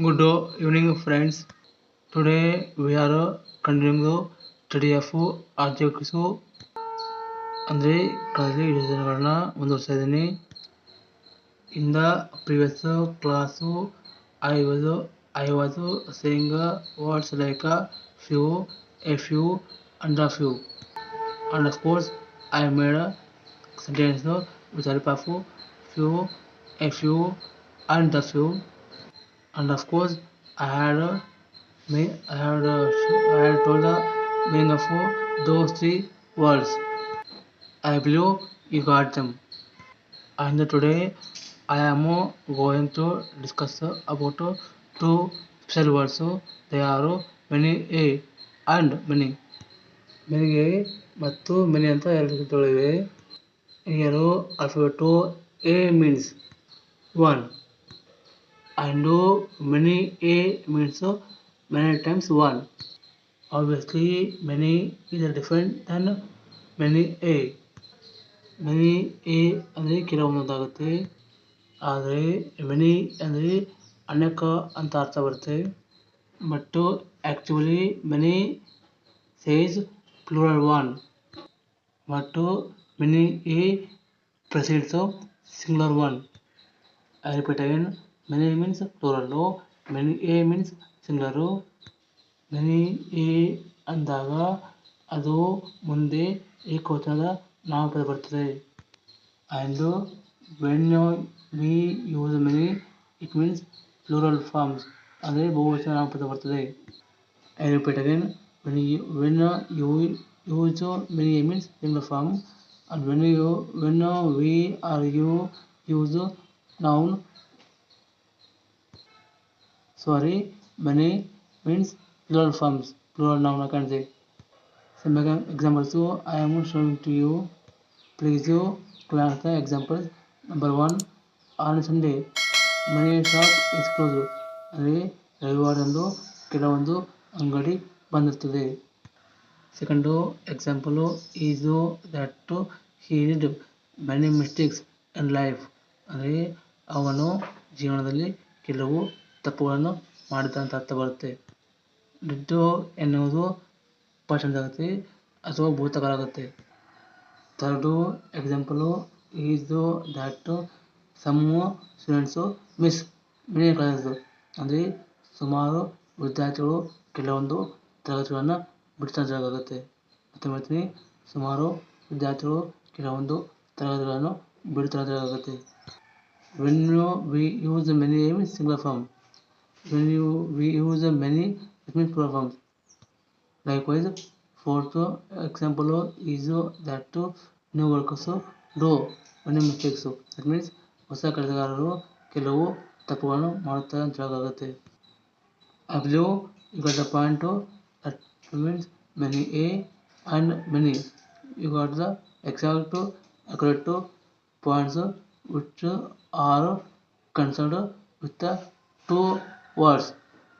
Good evening, friends. Today we are continuing the study of adjectives ಅಂದರೆ ಕಳೆದ ಎರಡು ದಿನಗಳನ್ನ ಮುಂದುವರಿಸ್ತಾ ಇದ್ದೀನಿ in the previous class I was I was saying words like few a few and a few course I made a sentence with the help of few, a few, and the few, and of course I had uh, me I had uh, I had told the meaning of uh, those three words. I believe you got them. And today I am uh, going to discuss uh, about uh, two special words. They are uh, many a and many. ಮೆನಿಗೆ ಮತ್ತು many ಅಂತ ಎರಡು ಶಬ್ದಗಳಿವೆ ಏನು ಅಲ್ಫಾಬೆಟು A means one and many A means many times one obviously many is different than many a many A ಅಂದರೆ ಕೆಲವೊಂದಾಗುತ್ತೆ ಆದರೆ many ಅಂದರೆ ಅನೇಕ ಅಂತ ಅರ್ಥ ಬರುತ್ತೆ but actually many says plural one but many a precedes singular one i repeat again many means plural no many a means singular many a ಅಂದಾಗ ಅದು ಮುಂದೆ ಏಕವಚನದ ನಾಮಪದ ಬರ್ತದೆ and when we use many it means plural forms ಅಂದರೆ ಬಹುವಚನ ನಾಮಪದ ಬರ್ತದೆ I repeat again when you when uh, you use uh, many means singular form and when you when uh, we are sorry many means plural forms plural noun can say some example so I am showing to you please you class the examples number one on Sunday many shop is closed ಅಲ್ಲಿ ರವಿವಾರಂದು ಕೆಲವೊಂದು ಅಂಗಡಿ ಬಂದಿರ್ತದೆ second example is that he did many mistakes in life ಅಂದರೆ ಅವನು ಜೀವನದಲ್ಲಿ ಕೆಲವು ತಪ್ಪುಗಳನ್ನು ಮಾಡಿದ ಅಂತ ಅರ್ಥ ಬರುತ್ತೆ. ದುಡ್ಡು ಎನ್ನುವುದು ಪರ್ಸೆಂಟ್ ಆಗುತ್ತೆ ಅಥವಾ ಭೂತಕಾಲ ಆಗುತ್ತೆ third example is that, some students miss many classes ಅಂದರೆ ಸುಮಾರು ವಿದ್ಯಾರ್ಥಿಗಳು ಕೆಲವೊಂದು ತರಗತಿಗಳನ್ನು ಬಿಡಿಸಬೇಕಾಗುತ್ತೆ ಮತ್ತೆ ಮಾಡ್ತೀನಿ ಸುಮಾರು ವಿದ್ಯಾರ್ಥಿಗಳು ಕೆಲವೊಂದು ತರಗತಿಗಳನ್ನು ಬಿಡುತ್ತಿರಬೇಕಾಗುತ್ತೆ when we use many single form when you we use many it means plural forms likewise fourth example is that new workers do many mistakes that means ಹೊಸ ಕೆಲಸಗಾರರು ಕೆಲವು ತಪ್ಪುಗಳನ್ನು ಮಾಡುತ್ತಾರೆ ಅಂತ ಹೇಳೋಕ್ಕಾಗುತ್ತೆ I believe you got the point that means many A and many. You got the exact accurate points which are concerned with the two words.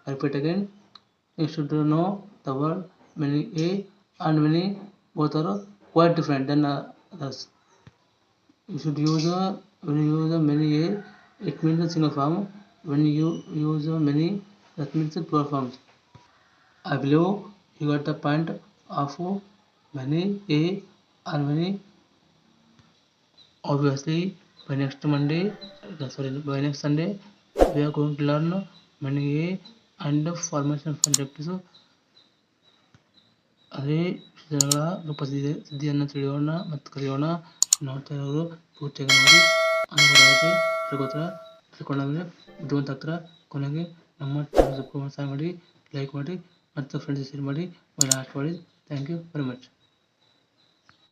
I repeat again. You should know the word many A and many both are quite different than others. You should use when you use many A, it means a single form. When you use many that means the plural forms. I believe you got the point of many a and many. Obviously, by next Monday, sorry, by next Sunday, we are going to learn formation formation of adjectives. ಅದೇ ಜನಗಳ ರೂಪಸಿದ್ಧಿ ಸುದ್ದಿಯನ್ನು ತಿಳಿಯೋಣ ಮತ್ತು ಕಲಿಯೋಣ ನೋಡ್ತಾ ಇರೋರು ಪೂರ್ತಿಯಾಗಿ ನೋಡಿ. ಅನುಭವವಾಗಿ ತಿಳ್ಕೊತಾರ ತಿಳ್ಕೊಂಡಾದ್ಮೇಲೆ ಬುದ್ಧಿವಂತ ಹತ್ರ ಕೊನೆಗೆ ನಮ್ಮ ಸಬ್ಸ್ಕ್ರೈಬ್ ಮಾಡಿ ಲೈಕ್ ಮಾಡಿ, ಮತ್ತು ಫ್ರೆಂಡ್ಸ್ ಶೇರ್ ಮಾಡಿ ಮಾಡಿ. Thank you very much